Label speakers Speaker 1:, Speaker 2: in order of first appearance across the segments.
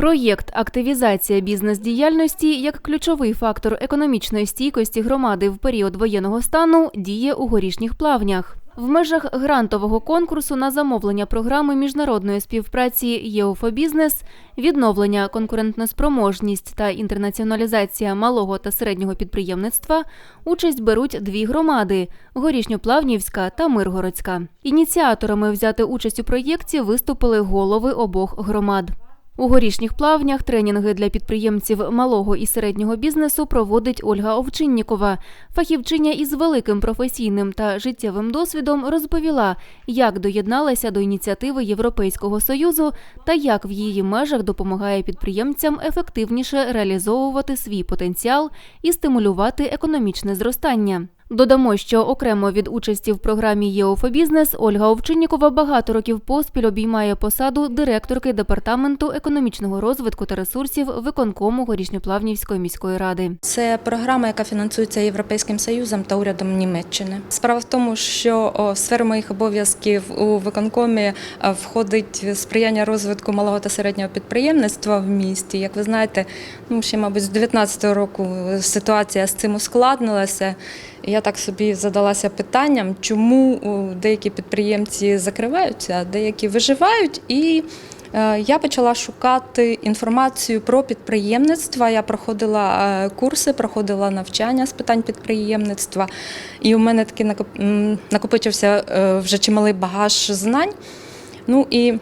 Speaker 1: Проєкт Активізація бізнес-діяльності як ключовий фактор економічної стійкості громади в період воєнного стану діє у горішніх плавнях. В межах грантового конкурсу на замовлення програми міжнародної співпраці ЄОФОБізнес, відновлення конкурентноспроможність та інтернаціоналізація малого та середнього підприємництва участь беруть дві громади Горішньоплавнівська та Миргородська. Ініціаторами взяти участь у проєкті виступили голови обох громад. У горішніх плавнях тренінги для підприємців малого і середнього бізнесу проводить Ольга Овчиннікова. Фахівчиня із великим професійним та життєвим досвідом розповіла, як доєдналася до ініціативи Європейського союзу та як в її межах допомагає підприємцям ефективніше реалізовувати свій потенціал і стимулювати економічне зростання. Додамо, що окремо від участі в програмі ЄОФОБізнес Ольга Овчиннікова багато років поспіль обіймає посаду директорки департаменту економічного розвитку та ресурсів виконкому Горішньоплавнівської міської ради.
Speaker 2: Це програма, яка фінансується Європейським Союзом та урядом Німеччини. Справа в тому, що сферу моїх обов'язків у виконкомі е, входить сприяння розвитку малого та середнього підприємництва в місті. Як ви знаєте, ну ще, мабуть, з 19 року ситуація з цим ускладнилася. Я так собі задалася питанням, чому деякі підприємці закриваються, а деякі виживають. І Е, Я почала шукати інформацію про підприємництво. Я проходила е, курси, проходила навчання з питань підприємництва, і у мене накоп- накопичився е, вже чималий багаж знань. Ну і,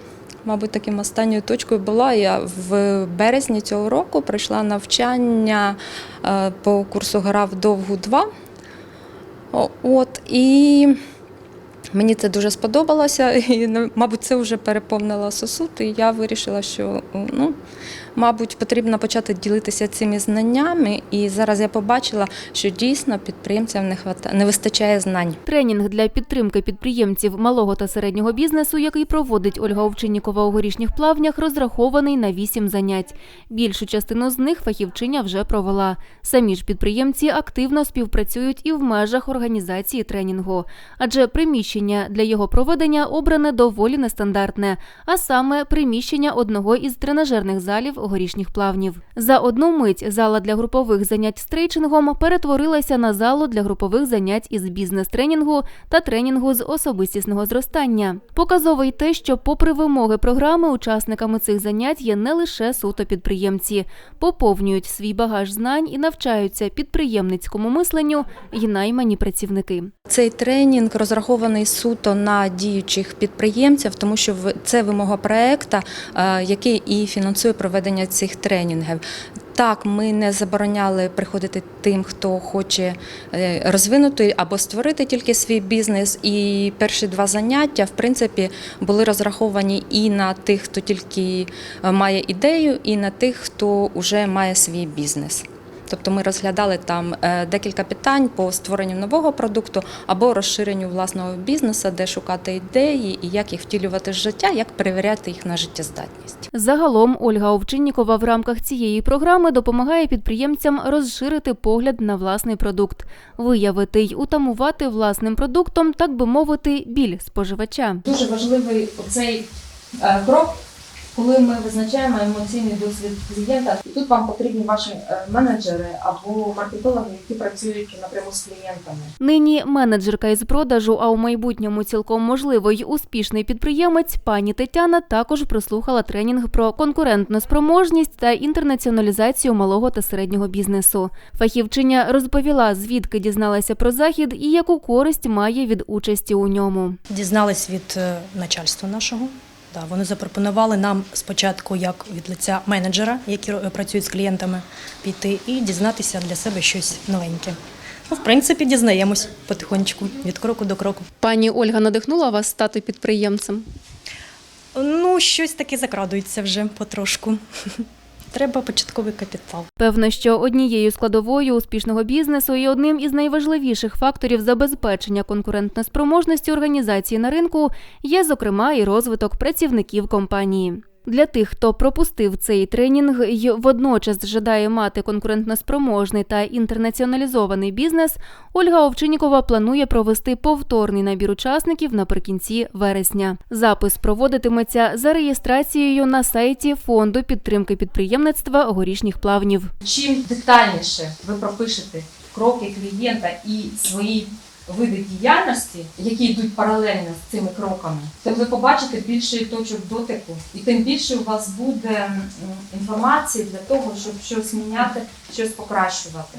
Speaker 2: мабуть, таким останньою точкою була я в березні цього року пройшла навчання е, по курсу Гра вдовгу 2. От і Мені це дуже сподобалося, і ну, мабуть, це вже переповнило сосуд. І я вирішила, що ну, мабуть, потрібно почати ділитися цими знаннями. І зараз я побачила, що дійсно підприємцям не вистачає знань.
Speaker 1: Тренінг для підтримки підприємців малого та середнього бізнесу, який проводить Ольга Овчиннікова у горішніх плавнях, розрахований на вісім занять. Більшу частину з них фахівчиня вже провела. Самі ж підприємці активно співпрацюють і в межах організації тренінгу, адже приміщення для його проведення обране доволі нестандартне, а саме приміщення одного із тренажерних залів горішніх плавнів. За одну мить зала для групових занять стрейчингом перетворилася на залу для групових занять із бізнес-тренінгу та тренінгу з особистісного зростання. Показово й те, що, попри вимоги програми, учасниками цих занять є не лише суто підприємці, поповнюють свій багаж знань і навчаються підприємницькому мисленню й наймані працівники.
Speaker 2: Цей тренінг розрахований суто на діючих підприємців, тому що це вимога проекту, е, який і фінансує проведення цих тренінгів. Так, ми не забороняли приходити тим, хто хоче е, розвинути або створити тільки свій бізнес. І перші два заняття, в принципі, були розраховані і на тих, хто тільки е, має ідею, і на тих, хто вже має свій бізнес. Тобто ми розглядали там е, декілька питань по створенню нового продукту або розширенню власного бізнесу, де шукати ідеї і як їх втілювати в життя, як перевіряти їх на життєздатність.
Speaker 1: Загалом Ольга Овчиннікова в рамках цієї програми допомагає підприємцям розширити погляд на власний продукт, виявити й утамувати власним продуктом, так би мовити, біль споживача.
Speaker 2: Дуже важливий оцей е, крок, коли ми визначаємо емоційний досвід клієнта. І тут вам потрібні ваші е, менеджери або маркетологи, які працюють напряму з клієнтами.
Speaker 1: Нині менеджерка із продажу, а у майбутньому цілком можливо й успішний підприємець пані Тетяна також прослухала тренінг про конкурентну спроможність та інтернаціоналізацію малого та середнього бізнесу. Фахівчиня розповіла, звідки дізналася про захід і яку користь має від участі у ньому.
Speaker 3: Дізнались від е, начальства нашого. Да, вони запропонували нам спочатку, як від лиця менеджера, які працюють з клієнтами, піти і дізнатися для себе щось новеньке. Ну, в принципі, дізнаємось потихонечку, від кроку до кроку.
Speaker 1: Пані Ольга надихнула вас стати підприємцем.
Speaker 3: Ну, щось таке закрадується вже потрошку. Треба початковий капітал.
Speaker 1: Певно, що однією складовою успішного бізнесу і одним із найважливіших факторів забезпечення конкурентноспроможності організації на ринку є, зокрема, і розвиток працівників компанії. Для тих, хто пропустив цей тренінг і водночас жадає мати конкурентноспроможний та інтернаціоналізований бізнес, Ольга Овчинікова планує провести повторний набір учасників наприкінці вересня. Запис проводитиметься за реєстрацією на сайті Фонду підтримки підприємництва горішніх плавнів.
Speaker 2: Чим детальніше ви пропишете кроки клієнта і свої види діяльності, які йдуть паралельно з цими кроками, то ви побачите більше точок дотику, і тим більше у вас буде інформації для того, щоб щось міняти, щось покращувати.